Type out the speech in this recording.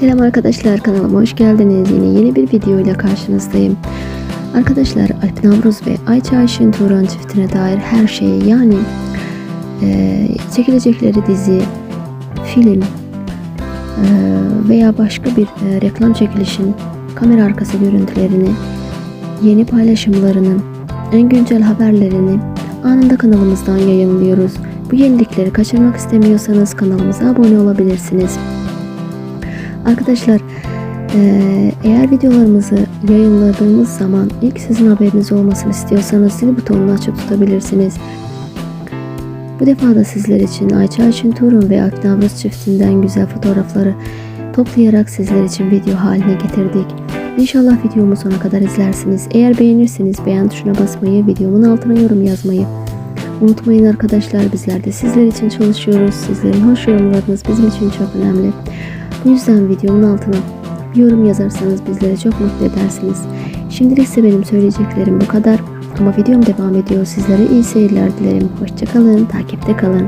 Selam arkadaşlar kanalıma hoş geldiniz. Yine yeni bir video ile karşınızdayım. Arkadaşlar Alp Navruz ve Ayça Ayşin Turan çiftine dair her şeyi yani e, çekilecekleri dizi, film e, veya başka bir e, reklam çekilişin kamera arkası görüntülerini, yeni paylaşımlarının en güncel haberlerini anında kanalımızdan yayınlıyoruz. Bu yenilikleri kaçırmak istemiyorsanız kanalımıza abone olabilirsiniz. Arkadaşlar eee, eğer videolarımızı yayınladığımız zaman ilk sizin haberiniz olmasını istiyorsanız zil butonunu açıp tutabilirsiniz. Bu defa da sizler için Ayça Ayşin Turun ve Aknavruz çiftinden güzel fotoğrafları toplayarak sizler için video haline getirdik. İnşallah videomu sona kadar izlersiniz. Eğer beğenirseniz beğen tuşuna basmayı, videomun altına yorum yazmayı unutmayın arkadaşlar. Bizler de sizler için çalışıyoruz. Sizlerin hoş yorumlarınız bizim için çok önemli. Bu yüzden videomun altına bir yorum yazarsanız bizleri çok mutlu edersiniz. Şimdilik ise benim söyleyeceklerim bu kadar. Ama videom devam ediyor. Sizlere iyi seyirler dilerim. Hoşçakalın, takipte kalın.